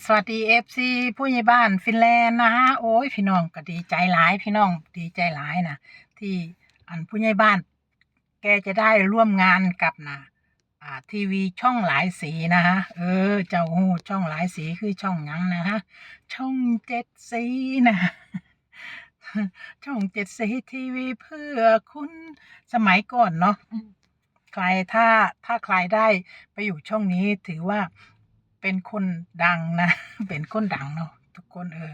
สวัสดีเอฟซีผู้ใหญ่บ้านฟินแลนด์นะฮะโอ้ยพี่น้องก็ดีใจหลายพี่น้องดีใจหลายนะที่อันผู้ใหญ่บ้าน แกจะได้ร่วมงานกับนะอ่าทีวีช่องหลายสีนะฮะเออ เจ้าหูช่องหลายสีคือช่องหยังนะฮะช่องเจ็ดสีนะช่องเจ็ดสีทีวีเพื่อคุณสมัยก่อนเนาะใครถ้าถ้าใครได้ไปอยู่ช่องนี้ถือว่า เป็นคนดังนะ เป็นคนดังเนาะทุกคนเออ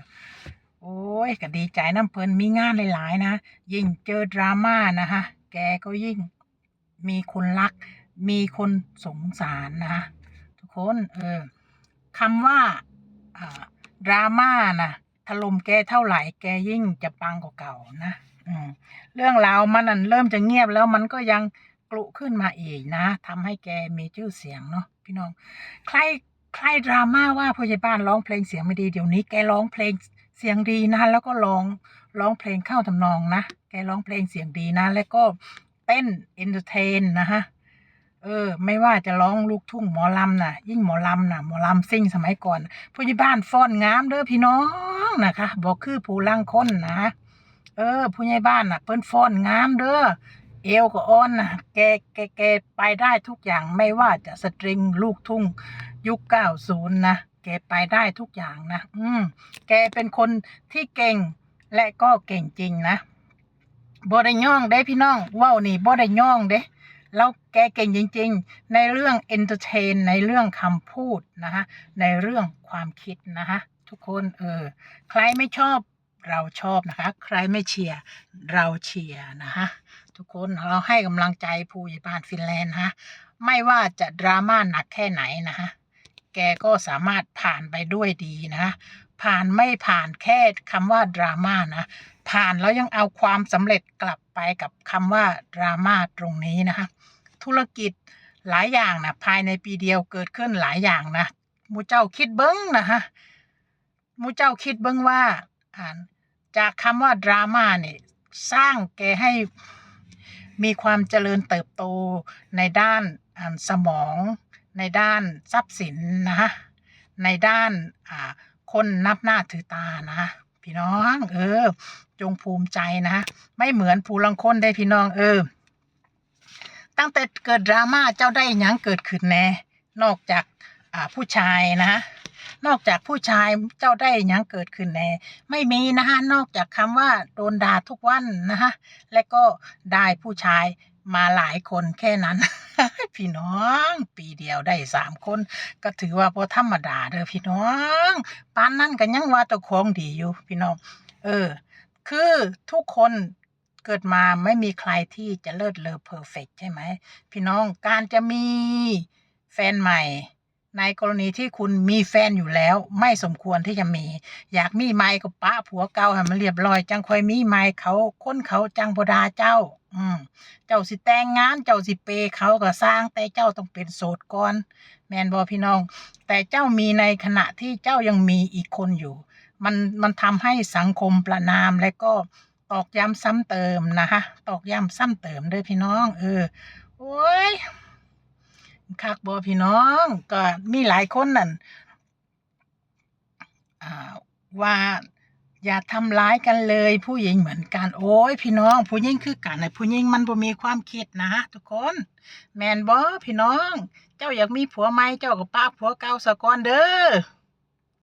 โอ้ยก็ดีใจน้ำเพลินมีงานหลายๆนะ ยิ่งเจอดราม่านะฮะแกก็ยิ่งมีคนรัก มีคนสงสารนะฮะทุกคนเออคำว่าดราม่านะถล่มแกเท่าไหร่แกยิ่งจะปังกว่าเก่านะเรื่องราวมันนั่นเริ่มจะเงียบแล้วมันก็ยังกลุขึ้นมาอีกนะทำให้แกมีชื่อเสียงเนาะพี่น้อง ใคร ใครดราม่าว่าผู้ใหญ่บ้านร้องเพลงเสียงไม่ดีเดี๋ยวนี้แกร้องเพลงเสียงดีนะ แล้วก็ร้องร้องเพลงเข้าทำนองนะ แกร้องเพลงเสียงดีนะ แล้วก็เต้นเอนเตอร์เทนนะฮะเออ ไม่ว่าจะร้องลูกทุ่งหมอลำนะยิ่งหมอลำนะหมอลำซิ่งสมัยก่อนผู้ใหญ่บ้านฟ้อนงามเด้อพี่น้องนะคะบอกคือผู้ล่างคนนะเออผู้ใหญ่บ้านน่ะเปิ้นฟ้อนงามเด้อ เอวก็อ่อนนะแกแกแกไปได้ทุกอย่างไม่ว่าจะสตริงลูกทุ่ง ยุคเก้าศูนย์นะแกไปได้ทุกอย่างนะ อืม แกเป็นคนที่เก่งและก็เก่งจริงนะบ่ไดย่องได้พี่น้องว้านี่บ่ไดย่องเด้แล้วแกเก่งจริง ๆ ในเรื่องเอนเตอร์เทนในเรื่องคำพูดนะฮะในเรื่องความคิดนะฮะทุกคนเออใครไม่ชอบ เราชอบนะคะ ใครไม่เชียร์เราเชียร์นะฮะทุกคนเราให้กำลังใจผู้ใหญ่บ้านฟินแลนด์ฮะไม่ว่าจะดราม่าหนักแค่ไหนนะฮะแกก็สามารถผ่านไปด้วยดีนะผ่านไม่ผ่านแค่คำว่าดราม่านะผ่านแล้วยังเอาความสำเร็จกลับไปกับคำว่าดราม่าตรงนี้นะคะธุรกิจหลายอย่างนะภายในปีเดียวเกิดขึ้นหลายอย่างนะมูเจ้าคิดเบิ้งนะฮะมูเจ้าคิดเบิ้งว่าอ่าน จากคำว่าดราม่าเนี่ยสร้างแกให้มีความเจริญเติบโตในด้านสมอง ในด้านทรัพย์สินนะในด้านคนนับหน้าถือตานะพี่น้องเออ จงภูมิใจนะ ไม่เหมือนผู้ลังคนได้พี่น้องเออ ตั้งแต่เกิดดราม่าเจ้าได้ยังเกิดขึ้นแน่นอกจากผู้ชายนะ นอกจากผู้ชายเจ้าได้ยังเกิดขึ้นแน่ไม่มีนะฮะนอกจากคำว่าโดนด่าทุกวันนะฮะและก็ได้ผู้ชายมาหลายคนแค่นั้น พี่น้องปีเดียวได้สามคน ก็ถือว่าพอธรรมดาเด้อพี่น้องปานนั้นก็ยังว่าเจ้าของดีอยู่ พี่น้อง เออ คือทุกคนเกิดมาไม่มีใครที่จะเลิศเลอเพอร์เฟกใช่ไหม พี่น้องการจะมีแฟนใหม่ ในกรณีที่คุณมีแฟนอยู่แล้ว ไม่สมควรที่จะมี อยากมีไม้ก็ปะผัวเก่าให้มันเรียบร้อย จังค่อยมีไม้เขาคนเขาจังบดาเจ้า อืมเจ้าสิแต่งงานเจ้าสิเปย์เขาก็สร้างแต่เจ้าต้องเป็นโสดก่อน แมนบอพี่น้อง แต่เจ้ามีในขณะที่เจ้ายังมีอีกคนอยู่ มันมันทำให้สังคมประนามและก็ตอกย้ำซ้ำเติมนะคะตอกย้ำซ้ำเติมเด้วยพี่น้อง เออโอ้ย คักบอพี่น้อง ก็มีหลายคนนั่นว่าอย่าทำร้ายกันเลย ผู้หญิงเหมือนกัน โอ้ยพี่น้อง ผู้หญิงคือกันนะผู้หญิงมันบ่มีความคิดนะทุกคน แมนบอพี่น้อง เจ้าอยากมีผัวใหม่เจ้าก็ป้าผัวเก่าสะก่อนเด้อ